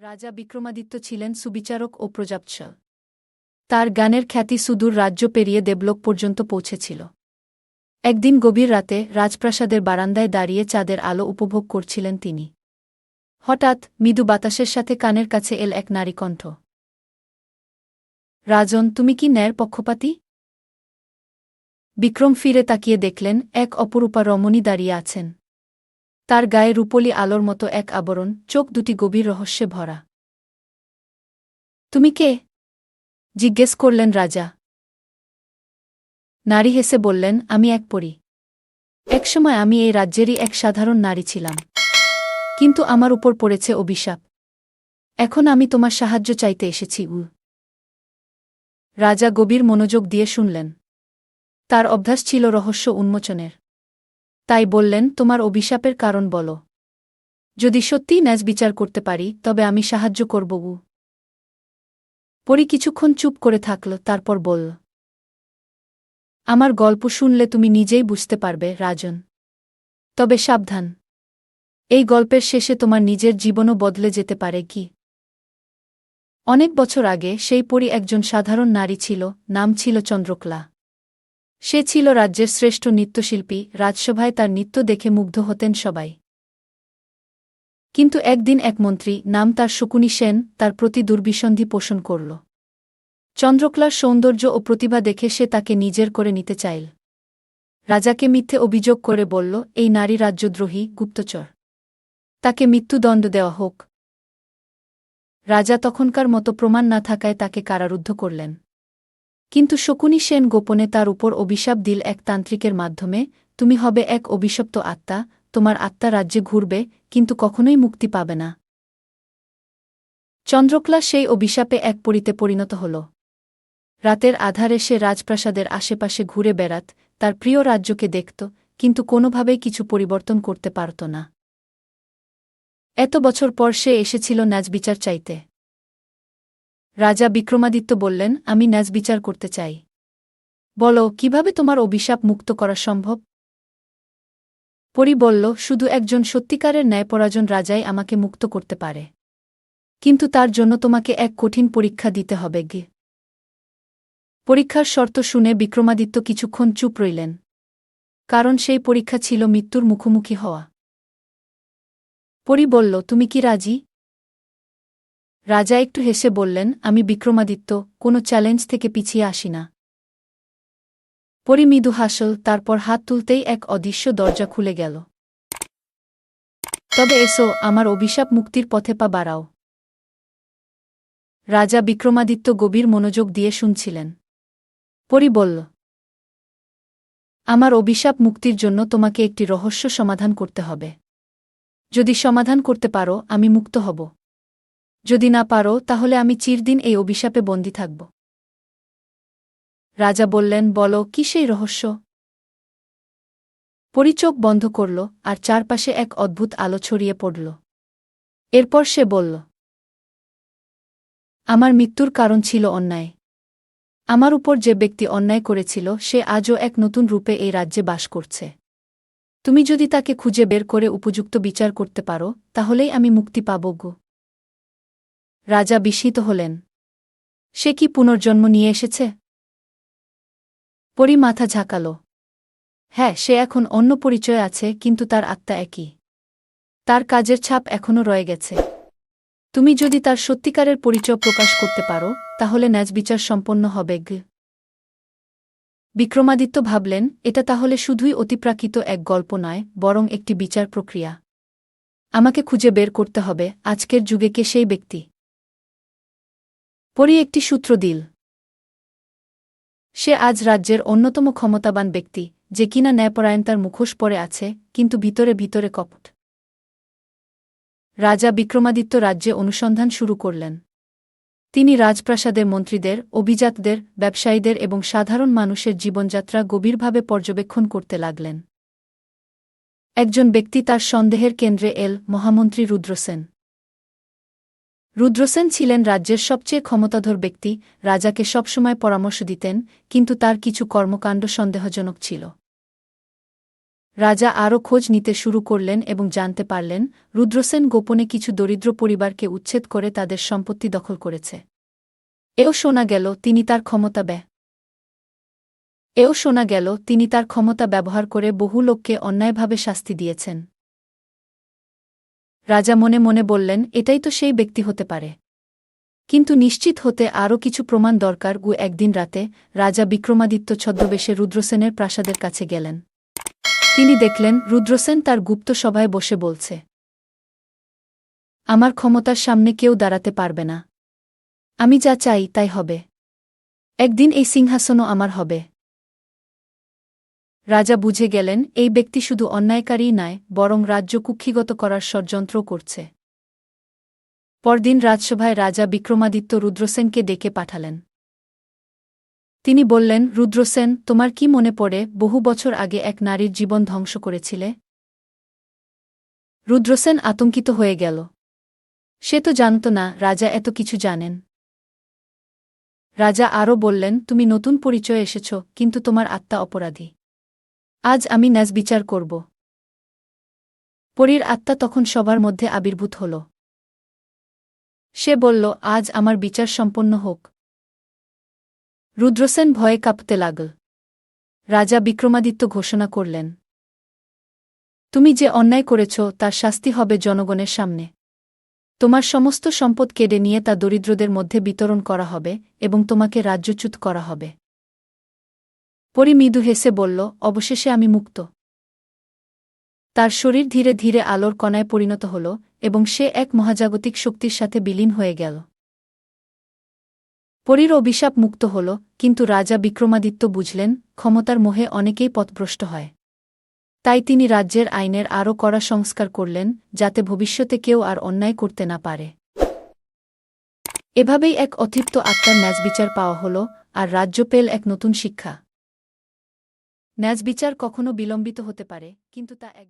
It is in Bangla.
রাজা বিক্রমাদিত্য ছিলেন সুবিচারক ও প্রজাপশাল তার গানের খ্যাতি সুদূর রাজ্য পেরিয়ে দেবলোক পর্যন্ত পৌঁছেছিল। একদিন গভীর রাতে রাজপ্রাসাদের বারান্দায় দাঁড়িয়ে চাঁদের আলো উপভোগ করছিলেন তিনি। হঠাৎ মৃদু বাতাসের সাথে কানের কাছে এল এক নারী কণ্ঠ। রাজন, তুমি কি ন্যায়ের পক্ষপাতী? বিক্রম ফিরে তাকিয়ে দেখলেন এক অপরূপা রমণী দাঁড়িয়ে আছেন। তার গায়ে রূপলি আলোর মতো এক আবরণ, চোখ দুটি গভীর রহস্যে ভরা। তুমি কে? জিজ্ঞেস করলেন রাজা। নারী হেসে বললেন, আমি এক পড়ি একসময় আমি এই রাজ্যেরই এক সাধারণ নারী ছিলাম। কিন্তু আমার উপর পড়েছে অভিশাপ। এখন আমি তোমার সাহায্য চাইতে এসেছি উ রাজা গভীর মনোযোগ দিয়ে শুনলেন। তার অভ্যাস ছিল রহস্য উন্মোচনের। তাই বললেন, তোমার অভিশাপের কারণ বলো। যদি সত্যিই ন্যাজ বিচার করতে পারি, তবে আমি সাহায্য করব উ পরি কিছুক্ষণ চুপ করে থাকল, তারপর বলল, আমার গল্প শুনলে তুমি নিজেই বুঝতে পারবে, রাজন। তবে সাবধান। এই গল্পের শেষে তোমার নিজের জীবনও বদলে যেতে পারে, কি? অনেক বছর আগে, সেই পরি একজন সাধারণ নারী ছিল, নাম ছিল চন্দ্রকলা। সে ছিল রাজ্যের শ্রেষ্ঠ নৃত্যশিল্পী, রাজসভায় তার নৃত্য দেখে মুগ্ধ হতেন সবাই। কিন্তু একদিন এক মন্ত্রী, নাম তার শকুনি সেন, তার প্রতি দুর্বিসন্ধি পোষণ করল। চন্দ্রকলার সৌন্দর্য ও প্রতিভা দেখে সে তাকে নিজের করে নিতে চাইল। রাজাকে মিথ্যে অভিযোগ করে বলল, এই নারী রাজ্যদ্রোহী, গুপ্তচর। তাকে মৃত্যুদণ্ড দেওয়া হোক রাজা তখনকার মতো প্রমাণ না থাকায় তাকে কারারুদ্ধ করলেন। কিন্তু শকুনি সেন গোপনে তার উপর অভিশাপ দিল এক তান্ত্রিকের মাধ্যমে, তুমি হবে এক অভিশপ্ত আত্মা, তোমার আত্মা রাজ্যে ঘুরবে, কিন্তু কখনোই মুক্তি পাবে না। চন্দ্রকলা সেই অভিশাপে এক পরিতে পরিণত হল। রাতের আধারে সে রাজপ্রাসাদের আশেপাশে ঘুরে বেড়াত, তার প্রিয় রাজ্যকে দেখত, কিন্তু কোনোভাবেই কিছু পরিবর্তন করতে পারত না। এত বছর পর সে এসেছিল ন্যাজবিচার চাইতে। রাজা বিক্রমাদিত্য বললেন, আমি ন্যাজ বিচার করতে চাই। বলো, কীভাবে তোমার অভিশাপ মুক্ত করা সম্ভব? পরি বলল, শুধু একজন সত্যিকারের ন্যায়পরাজন রাজাই আমাকে মুক্ত করতে পারে। কিন্তু তার জন্য তোমাকে এক কঠিন পরীক্ষা দিতে হবে, গে। পরীক্ষার শর্ত শুনে বিক্রমাদিত্য কিছুক্ষণ চুপ রইলেন। কারণ সেই পরীক্ষা ছিল মৃত্যুর মুখোমুখি হওয়া। পরি বলল, তুমি কি রাজি? রাজা একটু হেসে বললেন, আমি বিক্রমাদিত্য, কোনো চ্যালেঞ্জ থেকে পিছিয়ে আসি না। পরি মৃদু হাসল, তারপর হাত তুলতেই এক অদৃশ্য দরজা খুলে গেল। তবে এসো, আমার অভিশাপ মুক্তির পথে পা বাড়াও রাজা বিক্রমাদিত্য গভীর মনোযোগ দিয়ে শুনছিলেন। পরি বলল, আমার অভিশাপ মুক্তির জন্য তোমাকে একটি রহস্য সমাধান করতে হবে। যদি সমাধান করতে পারো, আমি মুক্ত হব। যদি না পারো, তাহলে আমি চিরদিন এই অভিশাপে বন্দী থাকব। রাজা বললেন, বলো, কি সেই রহস্য? পরিচোখ বন্ধ করল, আর চারপাশে এক অদ্ভুত আলো ছড়িয়ে পড়ল। এরপর সে বলল, আমার মৃত্যুর কারণ ছিল অন্যায়। আমার উপর যে ব্যক্তি অন্যায় করেছিল, সে আজও এক নতুন রূপে এই রাজ্যে বাস করছে। তুমি যদি তাকে খুঁজে বের করে উপযুক্ত বিচার করতে পারো, তাহলেই আমি মুক্তি পাব গো। রাজা বিস্মিত হলেন। সে কি পুনর্জন্ম নিয়ে এসেছে? পরি মাথা ঝাঁকাল। হ্যাঁ সে এখন অন্য পরিচয় আছে, কিন্তু তার আত্মা একই। তার কাজের ছাপ এখনও রয়ে গেছে। তুমি যদি তার সত্যিকারের পরিচয় প্রকাশ করতে পারো, তাহলে ন্যাজবিচার সম্পন্ন হবে, গ। বিক্রমাদিত্য ভাবলেন, এটা তাহলে শুধুই অতিপ্রাকৃত এক গল্প নয়, বরং একটি বিচার প্রক্রিয়া। আমাকে খুঁজে বের করতে হবে, আজকের যুগে কে সেই ব্যক্তি? পরি একটি সূত্র দিল। সে আজ রাজ্যের অন্যতম ক্ষমতাবান ব্যক্তি, যে কিনা ন্যায়পরায়ণ তার মুখোশ পরে আছে, কিন্তু ভিতরে ভিতরে কপট। রাজা বিক্রমাদিত্য রাজ্যে অনুসন্ধান শুরু করলেন। তিনি রাজপ্রাসাদের মন্ত্রীদের, অভিজাতদের, ব্যবসায়ীদের এবং সাধারণ মানুষের জীবনযাত্রা গভীরভাবে পর্যবেক্ষণ করতে লাগলেন। একজন ব্যক্তি তার সন্দেহের কেন্দ্রে এল মহামন্ত্রী রুদ্রসেন। রুদ্রসেন ছিলেন রাজ্যের সবচেয়ে ক্ষমতাধর ব্যক্তি, রাজাকে সবসময় পরামর্শ দিতেন, কিন্তু তার কিছু কর্মকাণ্ড সন্দেহজনক ছিল। রাজা আরও খোঁজ নিতে শুরু করলেন এবং জানতে পারলেন, রুদ্রসেন গোপনে কিছু দরিদ্র পরিবারকে উচ্ছেদ করে তাদের সম্পত্তি দখল করেছে। এও শোনা গেল, তিনি তার ক্ষমতা ব্যয়। এও শোনা গেল, তিনি তার ক্ষমতা ব্যবহার করে বহু লোককে অন্যায়ভাবে শাস্তি দিয়েছেন। রাজা মনে মনে বললেন, এটাই তো সেই ব্যক্তি হতে পারে। কিন্তু নিশ্চিত হতে আরও কিছু প্রমাণ দরকার। গু একদিন রাতে রাজা বিক্রমাদিত্য ছদ্মবেশে রুদ্রসেনের প্রাসাদের কাছে গেলেন। তিনি দেখলেন, রুদ্রসেন তার গুপ্ত সভায় বসে বলছে, আমার ক্ষমতার সামনে কেউ দাঁড়াতে পারবে না। আমি যা চাই তাই হবে। একদিন এই সিংহাসনও আমার হবে। রাজা বুঝে গেলেন, এই ব্যক্তি শুধু অন্যায়কারী নয়, বরং রাজ্য কুক্ষিগত করার ষড়যন্ত্র করছে। পরদিন রাজসভায় রাজা বিক্রমাদিত্য রুদ্রসেনকে ডেকে পাঠালেন। তিনি বললেন, রুদ্রসেন, তোমার কি মনে পড়ে, বহু বছর আগে এক নারীর জীবন ধ্বংস করেছিলে? রুদ্রসেন আতঙ্কিত হয়ে গেল। সে তো জানত না, রাজা এত কিছু জানেন। রাজা আরও বললেন, তুমি নতুন পরিচয়ে এসেছ, কিন্তু তোমার আত্মা অপরাধী। আজ আমি ন্যাজ বিচার করব। পরীর আত্মা তখন সবার মধ্যে আবির্ভূত হল। সে বলল, আজ আমার বিচার সম্পন্ন হোক। রুদ্রসেন ভয়ে কাঁপতে লাগল। রাজা বিক্রমাদিত্য ঘোষণা করলেন, তুমি যে অন্যায় করেছ, তার শাস্তি হবে জনগণের সামনে। তোমার সমস্ত সম্পদ কেড়ে নিয়ে তা দরিদ্রদের মধ্যে বিতরণ করা হবে এবং তোমাকে রাজ্যচ্যুত করা হবে। পরি মৃদু হেসে বলল, অবশেষে আমি মুক্ত। তার শরীর ধীরে ধীরে আলোর কণায় পরিণত হল এবং সে এক মহাজাগতিক শক্তির সাথে বিলীন হয়ে গেল। পরীর অভিশাপ মুক্ত হল, কিন্তু রাজা বিক্রমাদিত্য বুঝলেন, ক্ষমতার মোহে অনেকেই পথভ্রষ্ট হয়। তাই তিনি রাজ্যের আইনের আরও কড়া সংস্কার করলেন, যাতে ভবিষ্যতে কেউ আর অন্যায় করতে না পারে। এভাবেই এক অতৃপ্ত আত্মার ন্যাজ বিচার পাওয়া হল, আর রাজ্য পেল এক নতুন শিক্ষা। ন্যাজ বিচার কখনো বিলম্বিত হতে পারে কিন্তু তা এক